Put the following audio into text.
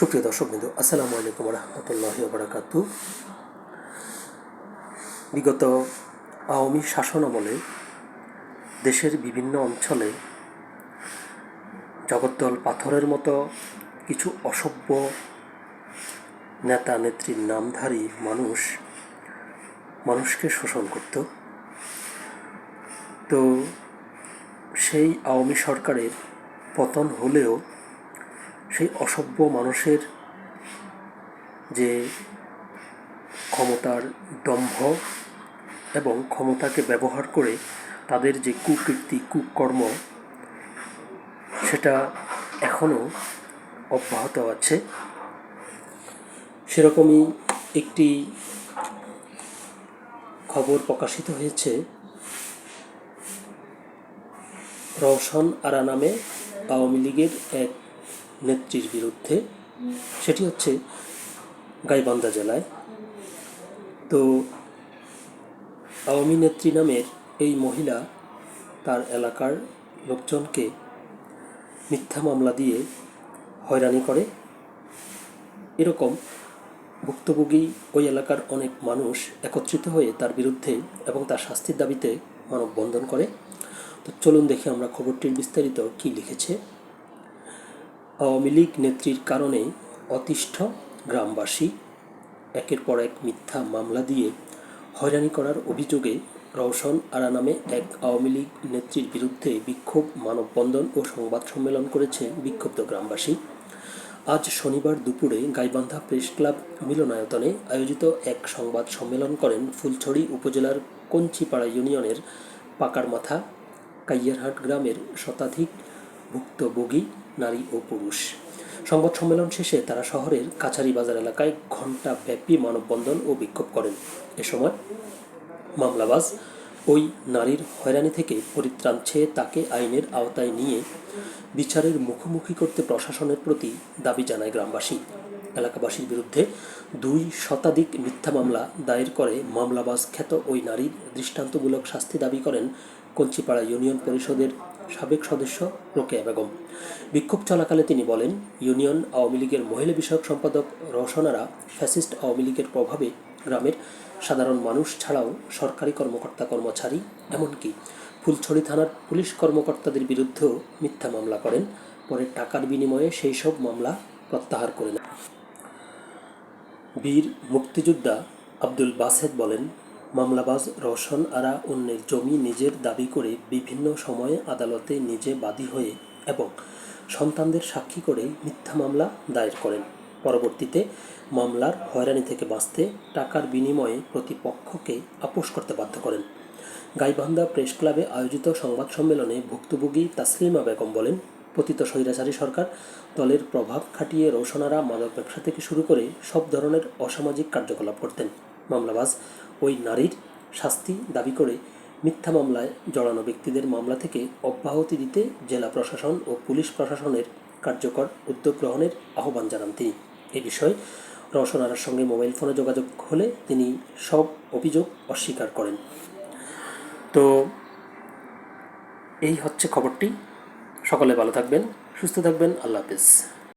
সুপ্রিয় দর্শক বিন্দু, আসসালামু আলাইকুম রহমতুল্লাহ বারাকাতু বিগত আওয়ামী শাসন আমলে দেশের বিভিন্ন অঞ্চলে জগদ্দল পাথরের মতো কিছু অসভ্য নেতা নেত্রীর নামধারী মানুষ মানুষকে শোষণ করত। তো সেই আওয়ামী সরকারের পতন হলেও সেই অসভ্য মানুষের যে ক্ষমতার দম্ভ এবং ক্ষমতাকে ব্যবহার করে তাদের যে কুকীর্তি, কুকর্ম, সেটা এখনও অব্যাহত আছে। সেরকমই একটি খবর প্রকাশিত হয়েছে। রওশন আরা নামে আওয়ামী লীগের এক নেত্রীর বিরুদ্ধে, সেটি হচ্ছে গাইবান্ধা জেলায়। তো আওয়ামী নেত্রী নামের এই মহিলা তার এলাকার লোকজনকে মিথ্যা মামলা দিয়ে হয়রানি করে। এরকম ভুক্তভোগী ওই এলাকার অনেক মানুষ একত্রিত হয়ে তার বিরুদ্ধে এবং তার শাস্তির দাবিতে মানববন্ধন করে। তো চলুন দেখি আমরা খবরটির বিস্তারিত কি লিখেছে। আওয়ামী লীগ নেত্রীর কারণে অতিষ্ঠ গ্রামবাসী একের পর এক মিথ্যা মামলা দিয়ে হয়রানি করার অভিযোগে রওশন আরা নামে এক আওয়ামী লীগ নেত্রীর বিরুদ্ধে বিক্ষোভ, মানববন্ধন ও সংবাদ সম্মেলন করেছে বিক্ষুব্ধ গ্রামবাসী। আজ শনিবার দুপুরে গাইবান্ধা প্রেস ক্লাব মিলনায়তনে আয়োজিত এক সংবাদ সম্মেলন করেন ফুলছড়ি উপজেলার কঞ্চিপাড়া ইউনিয়নের পাকার মাথা কাইয়ারহাট গ্রামের শতাধিক ভুক্তভোগী নারী ও পুরুষ। সংবাদ সম্মেলন শেষে তারা শহরের কাছারি বাজার এলাকায় ঘণ্টা ব্যাপী মানববন্ধন ও বিক্ষোভ করেন। এ সময় মামলাবাজ ওই নারীর হয়রানি থেকে পরিত্রাণ চেয়ে তাকে আইনের আওতায় নিয়ে বিচারের মুখোমুখি করতে প্রশাসনের প্রতি দাবি জানায় গ্রামবাসী। এলাকাবাসীর বিরুদ্ধে দুই শতাধিক মিথ্যা মামলা দায়ের করে মামলাবাজ খ্যাত ওই নারীর দৃষ্টান্তমূলক শাস্তি দাবি করেন কঞ্চিপাড়া ইউনিয়ন পরিষদের সাবেক সদস্য রোকেয়া বেগম। বিক্ষোভ চলাকালে তিনি বলেন, ইউনিয়ন আওয়ামী লীগের মহিলা বিষয়ক সম্পাদক রওশনারা ফ্যাসিস্ট আওয়ামী লীগের প্রভাবে গ্রামের সাধারণ মানুষ ছাড়াও সরকারি কর্মকর্তা কর্মচারী, এমনকি ফুলছড়ি থানার পুলিশ কর্মকর্তাদের বিরুদ্ধেও মিথ্যা মামলা করেন। পরে টাকার বিনিময়ে সেই সব মামলা প্রত্যাহার করে নেন। বীর মুক্তিযোদ্ধা আব্দুল বাসেদ বলেন মামলাবাজ রওশন আরা অন্যের জমি নিজের দাবি করে বিভিন্ন সময়ে আদালতে নিজে বাদী হয়ে এবং সন্তানদের সাক্ষী করে মিথ্যা মামলা দায়ের করেন। পরবর্তীতে মামলার হয়রানি থেকে বাঁচতে টাকার বিনিময়ে প্রতিপক্ষকে আপোষ করতে বাধ্য করেন। গাইবান্ধা প্রেস ক্লাবে আয়োজিত সংবাদ সম্মেলনে ভুক্তভোগী তাসলিমা বেগম বলেন, পতিত স্বৈরাচারী সরকার দলের প্রভাব খাটিয়ে রোশনারা মাদক ব্যবসা থেকে শুরু করে সব ধরনের অসামাজিক কার্যকলাপ করতেন। মামলাবাজ ওই নারীর শাস্তি দাবি করে মিথ্যা মামলায় জড়ানো ব্যক্তিদের মামলা থেকে অব্যাহতি দিতে জেলা প্রশাসন ও পুলিশ প্রশাসনের কার্যকর উদ্যোগ গ্রহণের আহ্বান জানান তিনি। এ বিষয়ে রওশনারার সঙ্গে মোবাইল ফোনে যোগাযোগ হলে তিনি সব অভিযোগ অস্বীকার করেন। তো এই হচ্ছে খবরটি। সকলে ভালো থাকবেন, সুস্থ থাকবেন। আল্লাহ হাফিজ।